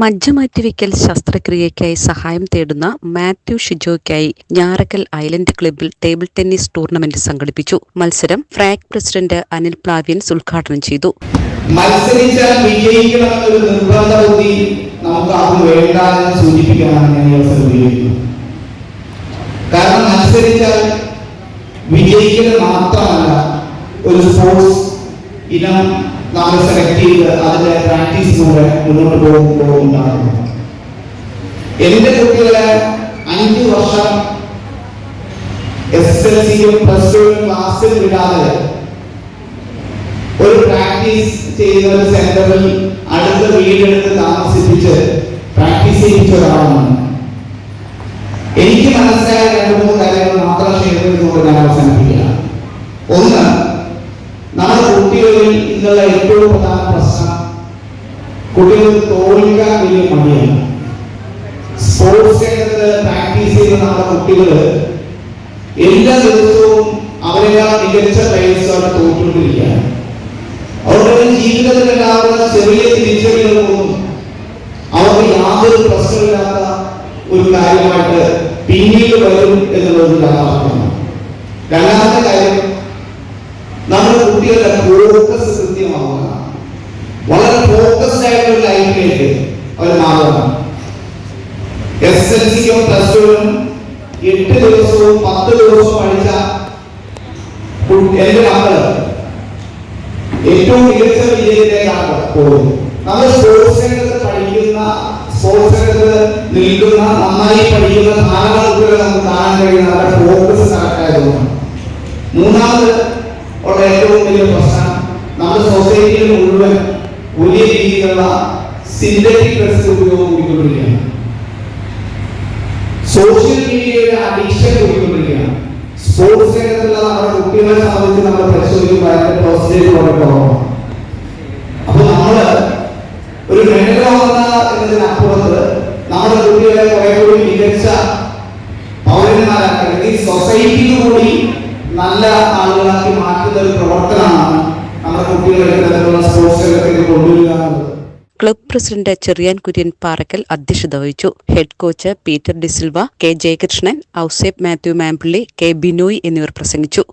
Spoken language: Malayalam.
മജ്ജമാറ്റിവെക്കൽ ശസ്ത്രക്രിയയ്ക്കായി സഹായം തേടുന്ന മാത്യു ഷിജോയ്ക്കായി ഞാറക്കൽ ഐലൻഡ് ക്ലബ്ബിൽ ടേബിൾ ടെന്നീസ് ടൂർണമെന്റ് സംഘടിപ്പിച്ചു. മത്സരം ഫ്രാക് പ്രസിഡന്റ് അനിൽ പ്ലാവിയൻസ് ഉദ്ഘാടനം ചെയ്തു. നമുക്ക് വേണ്ട എന്ന് കാരണം മാത്രമല്ല ഇനം നമ്മൾ സെലക്ട് ചെയ്ത് അതിന്റെ പ്രാക്ടീസിലൂടെ മുന്നോട്ട് പോകുമ്പോൾ ഉണ്ടാകുന്നു എന്റെ കുട്ടികളെ അഞ്ച് വർഷം എസ് എൽ സിയും പ്ലസ് ടുവും ക്ലാസ്സിൽ വിടാതെ ഒരു പ്രാക്ടീസ് ചെയ്യുന്ന ഒരു സെന്ററിൽ അടുത്ത വീടെടുത്ത് താമസിപ്പിച്ച് പ്രാക്ടീസ് ചെയ്യിച്ച ഒരാളാണ്. എനിക്ക് മനസ്സിലായ രണ്ട് മൂന്ന് കാര്യങ്ങൾ മാത്രം ഷെയർ ചെയ്തുകൊണ്ട് ഞാൻ അവസാനിപ്പിക്കുക ഒന്ന് കുട്ടികളിൽ ഇന്നുള്ള ഏറ്റവും പ്രധാന പ്രശ്നം കുട്ടികൾ തോൽക്കാൻ വലിയ മടിയാണ് സ്പോർട്സ് രംഗത്ത് പ്രാക്ടീസ് ചെയ്യുന്ന നമ്മുടെ കുട്ടികൾ എല്ലാ ദിവസവും അവരെല്ലാം മികച്ച പ്ലേയേഴ്സാണ് തോറ്റുകൊണ്ടിരിക്കുകയാണ്. അവരുടെ ജീവിതത്തിൽ ഉണ്ടാകുന്ന ചെറിയ തിരിച്ചടികളൊന്നും അവർക്ക് യാതൊരു പ്രശ്നമില്ലാത്ത ഒരു കാര്യമായിട്ട് പിന്നീട് വരും എന്നുള്ളത് യാഥാർത്ഥ്യമാണ്. രണ്ടാമത്തെ കാര്യം നമ്മുടെ കുട്ടികളുടെ ഫോക്കസ് കൃത്യമാവുക വളരെ ഫോക്കസ്ഡ് ആയിട്ടുള്ള ലൈഫിലേക്ക് അവർ മാറണം എസ് എൽ സിയും പ്ലസ് ടുവിനും എട്ട് ദിവസവും പത്ത് ദിവസവും പഠിച്ച എന്റെ മക്കൾ ഏറ്റവും മികച്ച വിജയത്തിലേക്കാണ് പോകുന്നത്. നമ്മൾ സ്പോർട്സ് പഠിക്കുന്ന സ്പോർട്സ് രംഗത്ത് നിൽക്കുന്ന നന്നായി പഠിക്കുന്ന ധാരാളം കുട്ടികളെ നമുക്ക് കാണാൻ കഴിയുന്ന അവരുടെ ഫോക്കസ് കറക്റ്റായതുകൊണ്ടാണ് മൂന്നാമത് ഉള്ള ഏറ്റവും വലിയ പ്രശ്നം നമ്മുടെ സൊസൈറ്റിയിൽ മുഴുവൻ വലിയ രീതിയിലുള്ള സിന്തറ്റിക് ഡ്രസ് ഉപയോഗം കൂടിക്കൊണ്ടിരിക്കുകയാണ്. സോഷ്യൽ മീഡിയയുടെ അഡിക്ഷൻ കൂടിക്കൊണ്ടിരിക്കുകയാണ്. സ്പോർട്സ് രംഗത്തുള്ള നമ്മുടെ കുട്ടികളെ സംബന്ധിച്ച് നമ്മൾ പരിശോധിക്കുമ്പോൾ അതിന്റെ പെർസെന്റേജ് വളരെ കുറവാണ് അപ്പൊ നമ്മൾ ഒരു വാങ്ങുന്ന എന്നതിനപ്പുറത്ത് നമ്മുടെ കുട്ടികളെ കുറെ കൂടി മികച്ച പൗരന്മാരാക്കി അല്ലെങ്കിൽ സൊസൈറ്റിയിൽ കൂടി നല്ല ആളുകളാക്കി മാറ്റുന്ന ഒരു പ്രവർത്തനമാണ് ക്ലബ് പ്രസിഡന്റ് ചെറിയാൻ കുര്യൻ പാറക്കൽ അധ്യക്ഷത വഹിച്ചു. Head coach Peter D'Silva K Jayakrishnan Ouseph Mathew Mampilly K Binoy എന്നിവർ പ്രസംഗിച്ചു.